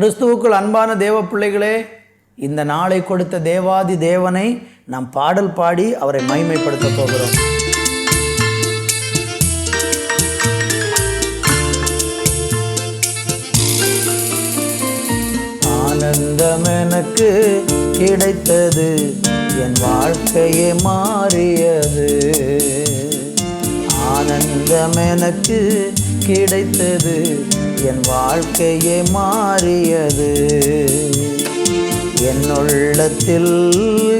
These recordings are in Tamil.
கிறிஸ்துவுக்குள் அன்பான தேவ பிள்ளைகளே இந்த நாளை கொடுத்த தேவாதி தேவனை நாம் பாடல் பாடி அவரை மைமைப்படுத்த போகிறோம். ஆனந்தம் எனக்கு கிடைத்தது என் வாழ்க்கையே மாறியது. ஆனந்தம் எனக்கு கிடைத்தது என் வாழ்க்கையே மாறியது. என் உள்ளத்தில்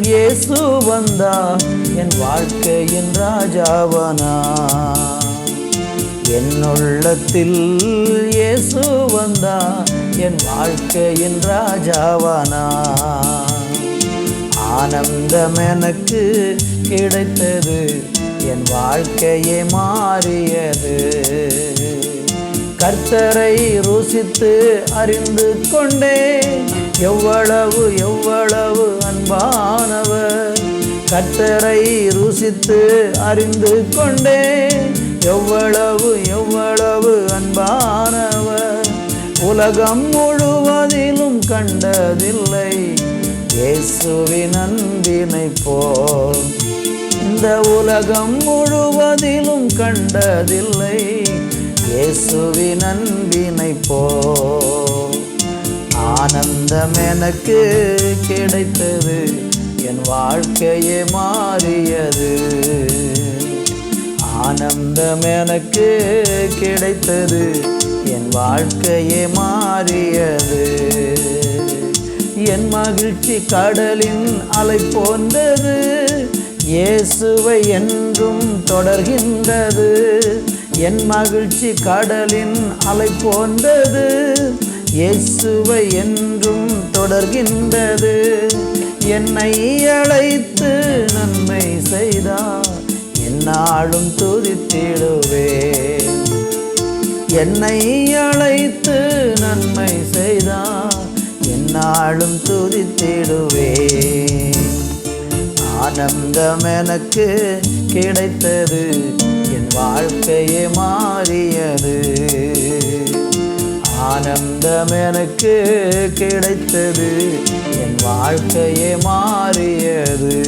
இயேசு வந்தா என் வாழ்க்கையின் ராஜாவனா? என் உள்ளத்தில் இயேசு வந்தா என் வாழ்க்கையின் ராஜாவானா? ஆனந்தம் எனக்கு கிடைத்தது என் வாழ்க்கையே மாறியது. கர்த்தரை ருசித்து அறிந்து கொண்டே. எவ்வளவு எவ்வளவு அன்பானவர். கர்த்தரை ருசித்து அறிந்து கொண்டே. எவ்வளவு எவ்வளவு அன்பானவர். உலகம் முழுவதிலும் கண்டதில்லை. இயேசுவின் அன்பினை போல். இந்த உலகம் முழுவதிலும் கண்டதில்லை. இயேசுவின் அன்பினை போ ஆனந்தம் எனக்கு கிடைத்தது என் வாழ்க்கையே மாறியது. ஆனந்தம் எனக்கு கிடைத்தது என் வாழ்க்கையே மாறியது. என் மகிழ்ச்சி கடலின் அலை போன்றது இயேசுவை என்றும் தொடர்கின்றது. என் மகிழ்ச்சி கடலின் அலை போன்றது. இயேசுவை என்றும் தொடர்கின்றது. என்னை அழைத்து நன்மை செய்தார். என்னாலும் துதித்திடுவே. என்னை அழைத்து நன்மை செய்தார். என்னாலும் துதித்திடுவேன் ஆனந்தம் எனக்கு கிடைத்தது. என் வாழ்க்கையே மாறியது. ஆனந்தம் எனக்கு கிடைத்தது. என் வாழ்க்கையே மாறியது.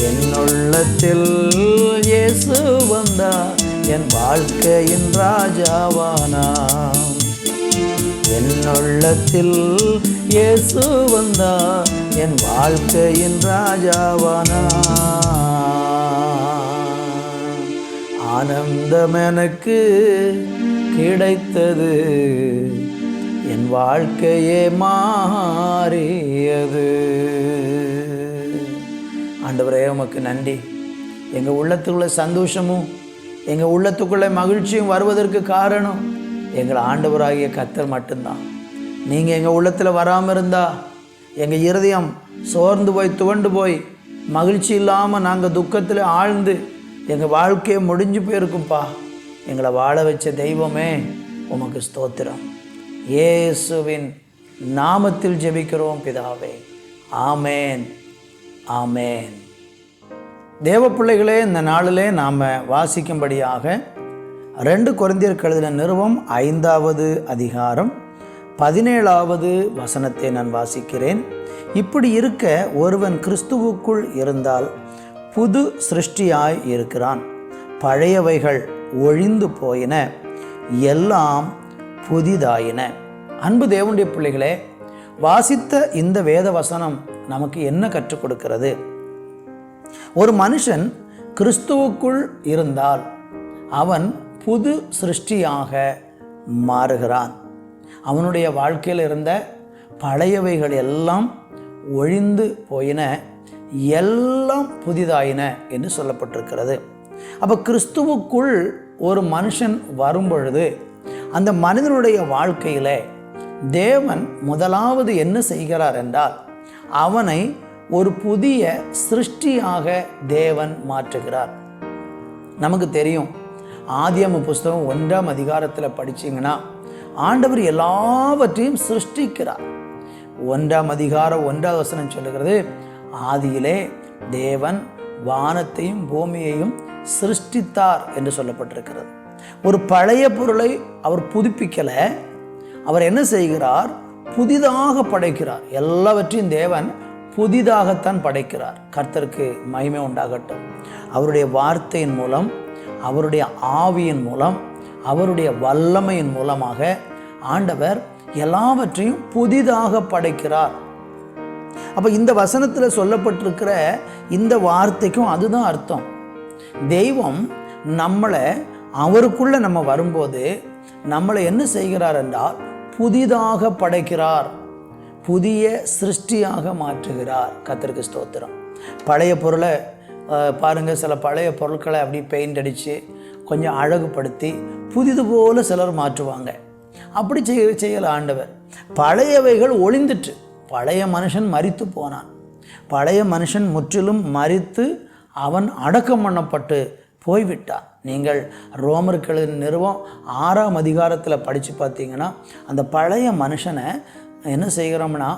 என் உள்ளத்தில் இயேசு வந்தா என் வாழ்க்கையின் ராஜாவானா? என் உள்ளத்தில் இயேசு வந்தா என் வாழ்க்கையின் ராஜாவானா? ஆனந்தம் எனக்கு கிடைத்தது. என் வாழ்க்கையே மாறியது. ஆண்டவரே உமக்கு நன்றி. எங்கள் உள்ளத்துக்குள்ள சந்தோஷமும் எங்கள் உள்ளத்துக்குள்ள மகிழ்ச்சியும் வருவதற்கு காரணம் எங்கள் ஆண்டவராகிய கத்தர் மட்டும்தான். நீங்கள் எங்கள் உள்ளத்தில் வராமல் இருந்தால் எங்கள் இருதயம் சோர்ந்து போய் துவண்டு போய் மகிழ்ச்சி இல்லாமல் நாங்கள் துக்கத்தில் ஆழ்ந்து எங்கள் வாழ்க்கையே முடிஞ்சு போயிருக்கும்ப்பா எங்களை வாழ வச்ச தெய்வமே உமக்கு ஸ்தோத்திரம். இயேசுவின் நாமத்தில் ஜெபிக்கிறோம் பிதாவே. ஆமேன். ஆமேன். தேவ பிள்ளைகளே இந்த நாளிலே நாம் வாசிக்கும்படியாக ரெண்டு குறைந்தியர் கழுதின நிறுவம் ஐந்தாவது அதிகாரம் பதினேழாவது வசனத்தை நான் வாசிக்கிறேன். இப்படி இருக்க ஒருவன் கிறிஸ்துவுக்குள் இருந்தால் புது சிருஷ்டியாய் இருக்கிறான். பழையவைகள் ஒழிந்து போயின. எல்லாம் புதிதாயின. அன்பு தேவனுடைய பிள்ளைகளே வாசித்த இந்த வேத வசனம் நமக்கு என்ன கற்றுக் கொடுக்கிறது? ஒரு மனுஷன் கிறிஸ்துவுக்குள் இருந்தால் அவன் புது சிருஷ்டியாக மாறுகிறான். அவனுடைய வாழ்க்கையில் இருந்த பழையவைகள் எல்லாம் ஒழிந்து போயின. எல்லாம் புதிதாயின என்று சொல்லப்பட்டிருக்கிறது. அப்போ கிறிஸ்துவுக்குள் ஒரு மனுஷன் வரும்பொழுது அந்த மனிதனுடைய வாழ்க்கையில் தேவன் முதலாவது என்ன செய்கிறார் என்றால் அவனை ஒரு புதிய சிருஷ்டியாக தேவன் மாற்றுகிறார். நமக்கு தெரியும் ஆதியம புஸ்தகம் ஒன்றாம் அதிகாரத்தில் படிச்சிங்கன்னா ஆண்டவர் எல்லாவற்றையும் சிருஷ்டிக்கிறார். ஒன்றாம் அதிகாரம் ஒன்றாம் வசனம் சொல்லுகிறது ஆதியிலே தேவன் வானத்தையும் பூமியையும் சிருஷ்டித்தார் என்று சொல்லப்பட்டிருக்கிறது. ஒரு பழைய பொருளை அவர் புதுப்பிக்கலை. அவர் என்ன செய்கிறார்? புதிதாக படைக்கிறார். எல்லாவற்றையும் தேவன் புதிதாகத்தான் படைக்கிறார். கர்த்தருக்கு மகிமை உண்டாகட்டும். அவருடைய வார்த்தையின் மூலம் அவருடைய ஆவியின் மூலம் அவருடைய வல்லமையின் மூலமாக ஆண்டவர் எல்லாவற்றையும் புதிதாக படைக்கிறார். அப்போ இந்த வசனத்தில் சொல்லப்பட்டிருக்கிற இந்த வார்த்தைக்கும் அதுதான் அர்த்தம். தெய்வம் நம்மளை அவருக்குள்ளே நம்ம வரும்போது நம்மளை என்ன செய்கிறார் என்றால் புதிதாக படைக்கிறார். புதிய சிருஷ்டியாக மாற்றுகிறார். கத்திற்கு ஸ்தோத்திரம். பழைய பொருளை பாருங்கள் சில பழைய பொருட்களை அப்படி பெயிண்ட் அடித்து கொஞ்சம் அழகுபடுத்தி புதிது போல சிலர் மாற்றுவாங்க. அப்படி செய்ய செய்யல ஆண்டவர். பழையவைகள் ஒளிந்துட்டு பழைய மனுஷன் மறித்து போனான். பழைய மனுஷன் முற்றிலும் மறித்து அவன் அடக்கம் பண்ணப்பட்டு போய்விட்டான். நீங்கள் ரோமர்களின் நிறுவம் ஆறாம் அதிகாரத்தில் படித்து பார்த்தீங்கன்னா அந்த பழைய மனுஷனை என்ன செய்கிறோம்னா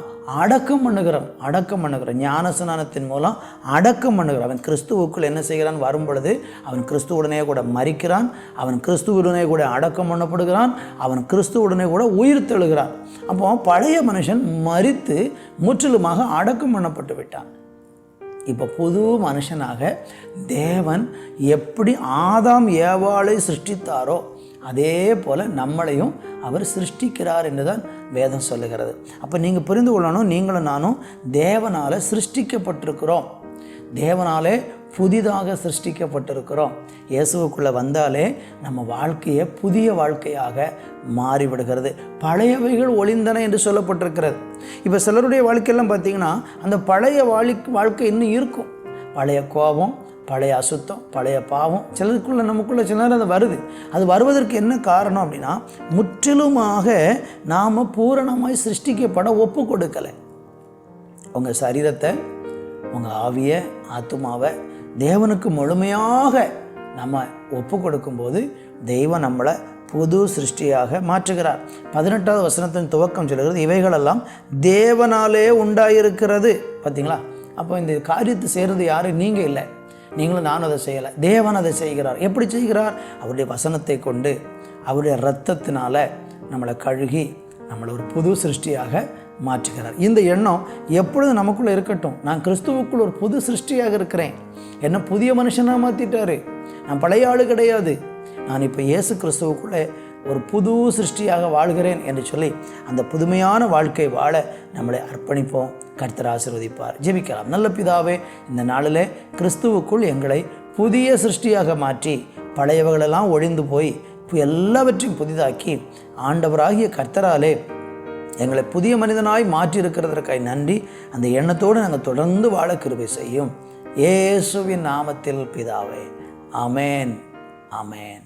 அடக்கம் பண்ணுகிறோம் அடக்கம் பண்ணுகிறோம் ஞானஸ்நானத்தின் மூலம் அடக்கம் பண்ணுகிறோம் அவன் கிறிஸ்துவுக்குள் என்ன செய்கிறான்? வரும் பொழுது அவன் கிறிஸ்துவுடனே கூட மறிக்கிறான் அவன் கிறிஸ்துவுடனே கூட அடக்கம் பண்ணப்படுகிறான் அவன் கிறிஸ்துவுடனே கூட உயிர் தெழுகிறான். அப்போ பழைய மனுஷன் மறித்து முற்றிலுமாக அடக்கம் பண்ணப்பட்டு விட்டான். இப்போ புது மனுஷனாக தேவன் எப்படி ஆதாம் ஏவாளை சிருஷ்டித்தாரோ அதே போல் நம்மளையும் அவர் சிருஷ்டிக்கிறார் என்று தான் வேதம் சொல்லுகிறது. அப்போ நீங்கள் புரிந்து கொள்ளணும் நீங்களும் நானும் தேவனால் சிருஷ்டிக்கப்பட்டிருக்கிறோம். தேவனாலே புதிதாக சிருஷ்டிக்கப்பட்டிருக்கிறோம். இயேசுவுக்குள்ளே வந்தாலே நம்ம வாழ்க்கையை புதிய வாழ்க்கையாக மாறிவிடுகிறது. பழையவைகள் ஒளிந்தன என்று சொல்லப்பட்டிருக்கிறது. இப்போ சிலருடைய வாழ்க்கையெல்லாம் பார்த்தீங்கன்னா அந்த பழைய வாழ் வாழ்க்கை இன்னும் இருக்கும். பழைய கோபம் பழைய அசுத்தம் பழைய பாவம் சிலருக்குள்ளே நமக்குள்ளே சில நேரம் அது வருது. அது வருவதற்கு என்ன காரணம் அப்படின்னா முற்றிலுமாக நாம் பூரணமாய் சிருஷ்டிக்கப்பட ஒப்பு கொடுக்கலை. உங்கள் சரீரத்தை உங்கள் ஆவியை ஆத்துமாவை தேவனுக்கு முழுமையாக நம்ம ஒப்பு கொடுக்கும்போது தெய்வம் நம்மளை புது சிருஷ்டியாக மாற்றுகிறார். பதினெட்டாவது வசனத்தின் துவக்கம் சொல்கிறது இவைகளெல்லாம் தேவனாலே உண்டாயிருக்கிறது. பார்த்தீங்களா அப்போ இந்த காரியத்தை செய்கிறது யாரும் நீங்கள் இல்லை. நீங்களும் நானும் அதை செய்யலை. தேவன் அதை செய்கிறார். எப்படி செய்கிறார்? அவருடைய வசனத்தை கொண்டு அவருடைய இரத்தத்தினால நம்மளை கழுகி நம்மளை ஒரு புது சிருஷ்டியாக மாற்றுகிறார். இந்த எண்ணம் எப்பொழுதும் நமக்குள்ளே இருக்கட்டும் நான் கிறிஸ்துவுக்குள் ஒரு புது சிருஷ்டியாக இருக்கிறேன். என்ன புதிய மனுஷனாக மாற்றிட்டாரு நான் பழைய ஆள் கிடையாது. நான் இப்போ இயேசு கிறிஸ்துவுக்குள்ளே ஒரு புது சிருஷ்டியாக வாழ்கிறேன் என்று சொல்லி அந்த புதுமையான வாழ்க்கை வாழ நம்மளை அர்ப்பணிப்போம். கர்த்தர் ஆசீர்வதிப்பார். ஜெபிக்கலாம். நல்ல பிதாவே இந்த நாளில் கிறிஸ்துவுக்குள் எங்களை புதிய சிருஷ்டியாக மாற்றி பழையவர்களெல்லாம் ஒழிந்து போய் எல்லாவற்றையும் புதிதாக்கி ஆண்டவராகிய கர்த்தராலே எங்களை புதிய மனிதனாய் மாற்றி இருக்கிறதற்காய் நன்றி. அந்த எண்ணத்தோடு நாங்கள் தொடர்ந்து வாழ கிருபை செய்யும். ஏசுவின் நாமத்தில் பிதாவே. அமேன் அமேன்